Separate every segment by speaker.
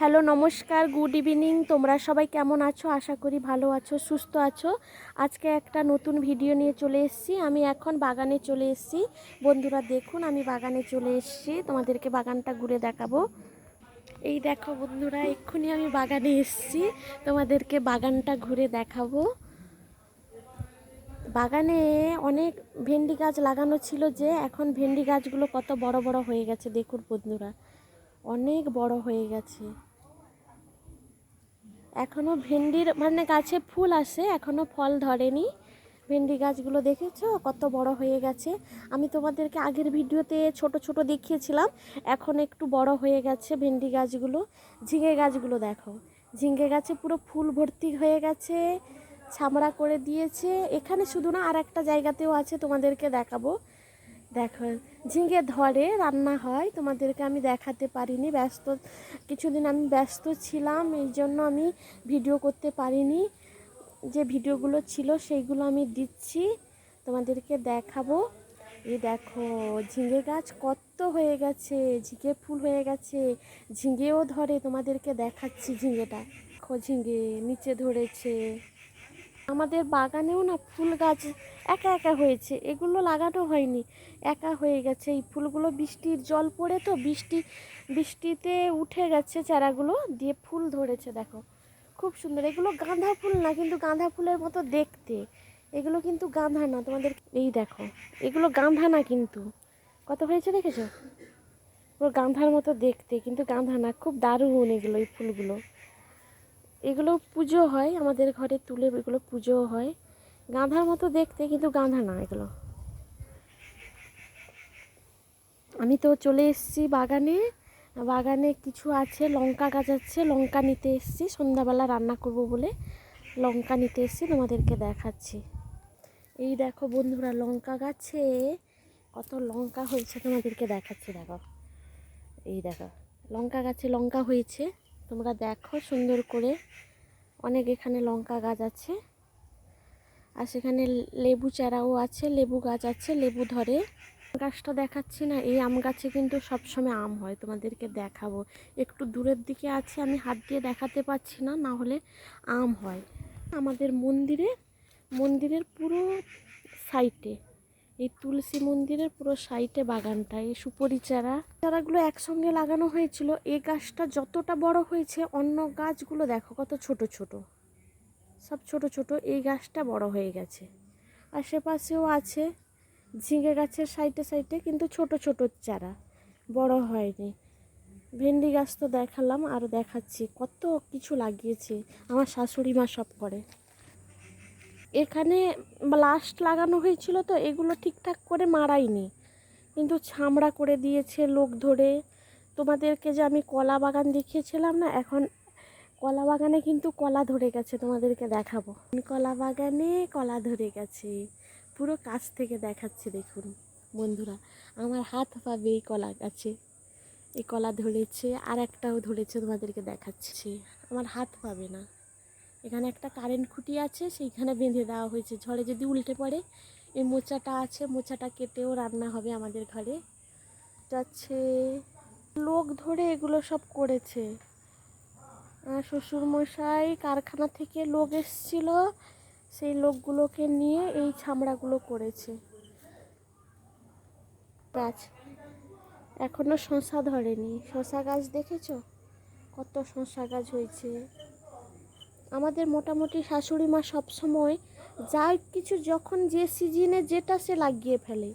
Speaker 1: Hello, নমস্কার, good evening. তোমরা সবাই কেমন আছো? আশা করি ভালো আছো, সুস্থ আছো। আজকে একটা নতুন ভিডিও নিয়ে চলে এসেছি। আমি এখন বাগানে চলে এসেছি। বন্ধুরা, দেখুন, আমি বাগানে চলে এসেছি। তোমাদেরকে বাগানটা ঘুরে দেখাবো। এই দেখো বন্ধুরা, এক্ষুনি আমি বাগানে এসেছি। তোমাদেরকে বাগানটা ঘুরে দেখাবো। বাগানে অনেক ভেন্ডি গাছ লাগানো ছিল যে, এখন ভেন্ডি গাছগুলো কত বড় বড় হয়ে গেছে। দেখুন বন্ধুরা, অনেক বড় হয়ে গেছে। এখনও ভেন্ডির মানে গাছে ফুল আসে, এখনও ফল ধরেনি। ভেন্ডি গাছগুলো দেখেছ? কত বড় হয়ে গেছে। আমি তোমাদেরকে আগের ভিডিওতে ছোট ছোট দেখিয়েছিলাম, এখন একটু বড় হয়ে গেছে ভেন্ডি গাছগুলো। ঝিঙে গাছগুলো দেখো। ঝিঙে গাছে পুরো ফুল ভর্তি হয়ে গেছে, ছামড়া করে দিয়েছে। এখানে শুধু না আর একটা জায়গাতেও আছে, তোমাদেরকে দেখাবো। দেখো, ঝিঙে ধরে, রান্না হয়। তোমাদেরকে আমি দেখাতে পারিনি, ব্যস্ত, কিছুদিন আমি ব্যস্ত ছিলাম, এই জন্য আমি ভিডিও করতে পারিনি। যে ভিডিওগুলো ছিল, সেইগুলো আমি দিচ্ছি, তোমাদেরকে দেখাবো। এই দেখো, ঝিঙে গাছ কত হয়ে গেছে, ঝিঙে ফুল হয়ে গেছে, ঝিঙেও ধরে, তোমাদেরকে দেখাচ্ছি ঝিঙেটা। দেখো, ঝিঙে নিচে ধরেছে। আমাদের বাগানেও না ফুল গাছ একা একা হয়েছে, এগুলো লাগানো হয়নি। একা হয়ে গেছে এই ফুলগুলো। বৃষ্টির জল পড়ে তো, বৃষ্টি, বৃষ্টিতে উঠে গেছে চারাগুলো, দিয়ে ফুল ধরেছে, দেখো। খুব সুন্দর। এগুলো গাঁদা ফুল না, কিন্তু গাঁদা ফুলের মতো দেখতে। এগুলো কিন্তু গাঁদা না, তোমাদের এই দেখো, এগুলো গাঁদা না কিন্তু। কত হয়েছে দেখেছ? পুরো গাঁধার মতো দেখতে, কিন্তু গাঁদা না, খুব দারুণ এগুলো, এই ফুলগুলো। এগুলো পুজো হয়, আমাদের ঘরে তুলে এগুলো পুজো হয়। গাঁধার মতো দেখতে, কিন্তু গাঁধা না এগুলো। আমি তো চলে এসেছি বাগানে। বাগানে কিছু আছে, লঙ্কা গাছ আছে, লঙ্কা নিতে এসেছি। সন্ধ্যাবেলা রান্না করব বলে লঙ্কা নিতে এসেছি, তোমাদেরকে দেখাচ্ছি। এই দেখো বন্ধুরা, লঙ্কা গাছে কত লঙ্কা হয়েছে তোমাদেরকে দেখাচ্ছি, দেখো। এই দেখো, লঙ্কা গাছে লঙ্কা হয়েছে। তোমরা দেখো সুন্দর করে। অনেক এখানে লঙ্কা গাছ আছে। আর সেখানে লেবু চারাও আছে, লেবু গাছ আছে, লেবু ধরে। গাছটা দেখাচ্ছি না, এই আম গাছে কিন্তু সবসময় আম হয়, তোমাদেরকে দেখাবো। একটু দূরের দিকে আছে, আমি হাত দিয়ে দেখাতে পাচ্ছি না না হলে আম হয়। আমাদের মন্দিরে, মন্দিরের পুরো সাইটে এই তুলসী মন্দিরের পুরো সাইটে বাগানটা, এই সুপরি চারা চারাগুলো একসঙ্গে লাগানো হয়েছিল। এই গাছটা যতটা বড় হয়েছে, অন্য গাছগুলো দেখো কত ছোট ছোট। সব ছোট ছোট, এই গাছটা বড় হয়ে গেছে। আশেপাশেও আছে ঝিঙে গাছের সাইডে সাইডে কিন্তু ছোট ছোট চারা, বড় হয়নি। ভেন্ডি গাছ তো দেখালাম আরও দেখাচ্ছি। কত কিছু লাগিয়েছে। আমার শাশুড়ি মা সব করে। এখানে লাস্ট লাগানো হয়েছিল তো, এগুলো ঠিকঠাক করে মারাইনি। কিন্তু ছামড়া করে দিয়েছে লোক ধরে। তোমাদেরকে যে আমি কলা বাগান দেখিয়েছিলাম না, এখন কলা বাগানে কিন্তু কলা ধরে গেছে, তোমাদেরকে দেখাবো। কলা বাগানে কলা ধরে গেছে। পুরো কাছ থেকে দেখাচ্ছে, দেখুন বন্ধুরা। আমার হাত পাবে এই কলা গাছে। এই কলা ধরেছে, আর একটাও ধরেছে, তোমাদেরকে দেখাচ্ছি। আমার হাত পাবে না। এখানে একটা কারেন্ট খুঁটি আছে, সেইখানে বেঁধে দেওয়া হয়েছে। ঝড়ে যদি উল্টে পড়ে, এই মোচাটা আছে, মোচাটা কেটেও রান্না হবে আমাদের ঘরে। যাচ্ছে, লোক ধরে এগুলো সব করেছে। শ্বশুরমশাই কারখানা থেকে লোক এসছিল, সেই লোকগুলোকে নিয়ে এই ছামড়াগুলো করেছে। গাছ এখনও শশা ধরেনি। শশা গাছ দেখেছ? কত শশা গাছ হয়েছে। আমাদের মোটামুটি শাশুড়ি মা সবসময় যা কিছু যখন যে সিজনে যেটা সে লাগিয়ে ফেলে।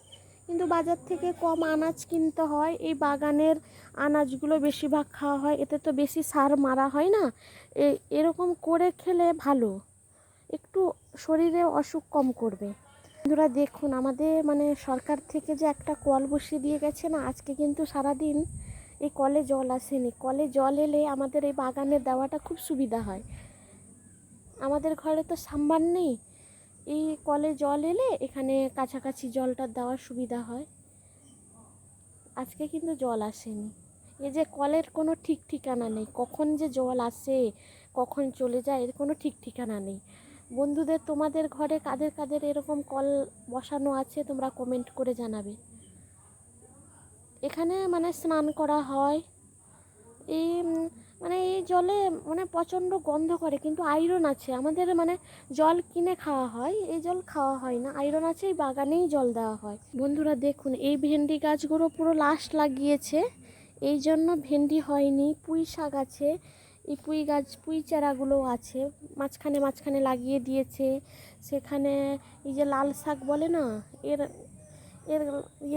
Speaker 1: কিন্তু বাজার থেকে কম আনাজ কিনতে হয়, এই বাগানের আনাজগুলো বেশিরভাগ খাওয়া হয়, এতে তো বেশি সার মারা হয় না। এরকম করে খেলে ভালো। একটু শরীরে অসুখ কম করবে। বন্ধুরা দেখুন, আমাদের মানে সরকার থেকে যে একটা কল বসিয়ে দিয়ে গেছে না, আজকে কিন্তু সারাদিন এই কলে জল আসেনি। কলে জল এলে আমাদের এই বাগানে দেওয়াটা খুব সুবিধা হয়। আমাদের ঘরে তো সাম্বার নেই। এই কলে জল এলে এখানে কাছাকাছি জলটা দেওয়ার সুবিধা হয়। আজকে কিন্তু জল আসেনি। এই যে কলের কোনো ঠিক ঠিকানা নেই, কখন যে জল আসে, কখন চলে যায়, এর কোনো ঠিক ঠিকানা নেই। বন্ধুদের তোমাদের ঘরে কাদের কাদের এরকম কল বসানো আছে, তোমরা কমেন্ট করে জানাবে। এখানে মানে স্নান করা হয়। এই মানে এই জলে মানে প্রচণ্ড গন্ধ করে, কিন্তু আয়রন আছে। আমাদের মানে জল কিনে খাওয়া হয়, এই জল খাওয়া হয় না। আয়রন আছে এই বাগানেই জল দেওয়া হয়। বন্ধুরা, দেখুন, এই ভেন্ডি গাছগুলো পুরো লাস্ট লাগিয়েছে। এই জন্য ভেন্ডি হয়নি, পুঁই শাক আছে। এই পুঁই গাছ, পুঁই চারাগুলো আছে। মাঝখানে মাঝখানে লাগিয়ে দিয়েছে। সেখানে এই যে লাল শাক বলে না, এর এর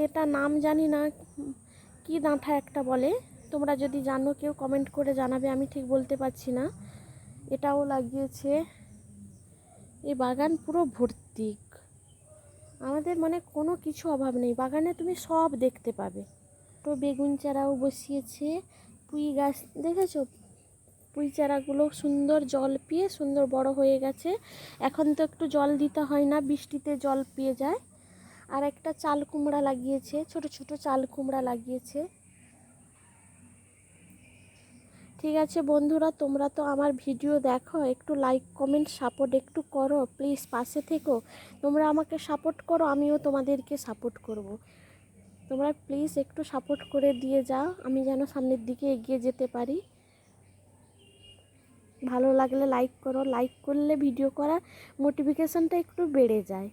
Speaker 1: এটা নাম জানি না, কি ডাঁটা একটা বলে? তোমরা যদি জানো, কেউ কমেন্ট করে জানাবে, আমি ঠিক বলতে পারছি না। এটাও লাগিয়েছে। এই বাগান পুরো ভর্তি আমাদের মানে কোনো কিছু অভাব নেই। বাগানে তুমি সব দেখতে পাবে। তো বেগুন চারাও বসিয়েছে, পুঁই গাছ, দেখেছ? পুঁই চারাগুলো সুন্দর জল পেয়ে সুন্দর বড় হয়ে গেছে। এখন তো একটু জল দিতে হয় না, বৃষ্টিতে জল পেয়ে যায়। আর একটা চাল কুমড়া লাগিয়েছে, ছোট ছোট চাল কুমড়া লাগিয়েছে। ঠিক আছে বন্ধুরা, তোমরা তো আমার ভিডিও দেখো, একটু লাইক কমেন্ট সাপোর্ট একটু করো প্লিজ পাশে থেকো। তোমরা আমাকে সাপোর্ট করো, আমিও তোমাদেরকে সাপোর্ট করব। তোমরা প্লিজ একটু সাপোর্ট করে দিয়ে যাও, আমি যেন সামনের দিকে এগিয়ে যেতে পারি। ভালো লাগলে লাইক করো লাইক করলে ভিডিও করা মোটিফিকেশানটা একটু বেড়ে যায়।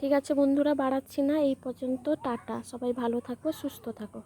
Speaker 1: ঠিক আছে বন্ধুরা, বাড়াচ্ছি না, এই পর্যন্ত, টাটা। সবাই ভালো থাকো, সুস্থ থাকো।